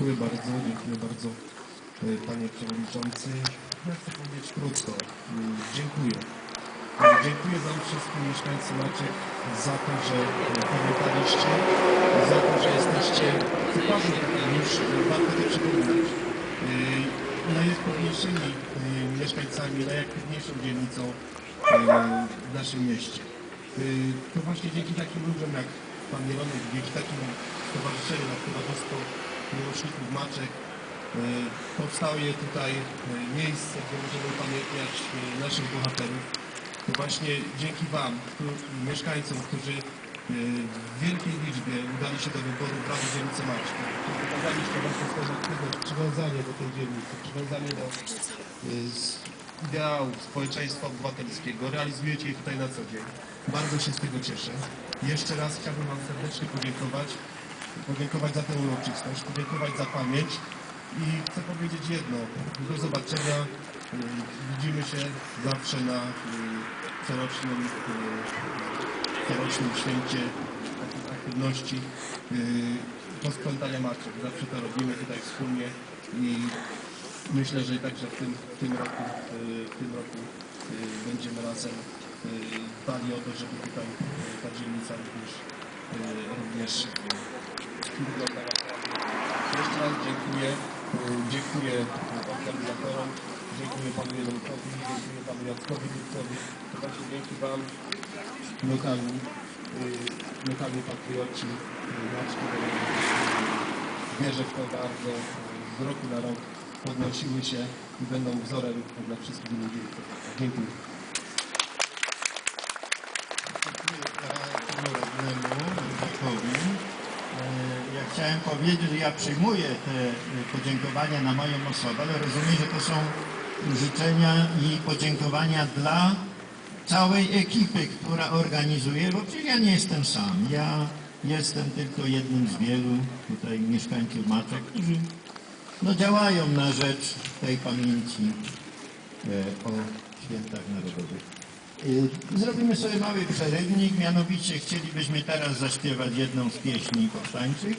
Dziękuję bardzo, dziękuję bardzo e, panie przewodniczący. Ja chcę powiedzieć krótko. Mm, Dziękuję. E, Dziękuję wam wszystkim mieszkańcy Maciek za to, że e, pamiętaliście, za to, że jesteście zupełnie już e, warto to przypominać. Najaktywniejszymi e, mieszkańcami, najaktywniejszą dzielnicą w naszym mieście. To właśnie dzięki takim ludziom jak pan Jeronek, dzięki takim stowarzyszeniu jak Towarzystwo Miłośników Maczek e, powstaje tutaj e, miejsce, gdzie możemy upamiętniać e, naszych bohaterów. To właśnie dzięki Wam, mieszkańcom, którzy w wielkiej liczbie udali się do wyboru w Radzie Dzielnicy Maczki, pokazaliście właśnie swoją aktywność, przywiązanie do tej dzielnicy, przywiązanie do ideałów społeczeństwa obywatelskiego. Realizujecie je tutaj na co dzień. Bardzo się z tego cieszę. Jeszcze raz chciałbym Wam serdecznie podziękować. Podziękować za tę uroczystość, podziękować za pamięć i chcę powiedzieć jedno. Do zobaczenia. Y, Widzimy się zawsze na y, corocznym, y, corocznym święcie aktywności posprzątania maczek. Zawsze to robimy tutaj wspólnie i myślę, że także w tym, w tym roku, w tym roku będziemy razem dbali o to, żeby tutaj ta dzielnica również, również. Jeszcze raz dziękuję. y, Dziękuję organizatorom, dziękuję panu Jeronkowi, dziękuję panu Jackowi Lipcowi. Właśnie dzięki wam lokalni, y, lokalni patrioci, Maczki, y, wierzę w to bardzo, z roku na rok podnosiły się i będą wzorem dla wszystkich ludzi. Dziękuję. panu radnemu Józefowi. E, Ja chciałem powiedzieć, że ja przyjmuję te e, podziękowania na moją osobę, ale rozumiem, że to są życzenia i podziękowania dla całej ekipy, która organizuje, bo przecież ja nie jestem sam. Ja jestem tylko jednym z wielu tutaj mieszkańców Maczek, którzy no, działają na rzecz tej pamięci e, o świętach narodowych. Zrobimy sobie mały przerywnik, mianowicie chcielibyśmy teraz zaśpiewać jedną z pieśni powstańczych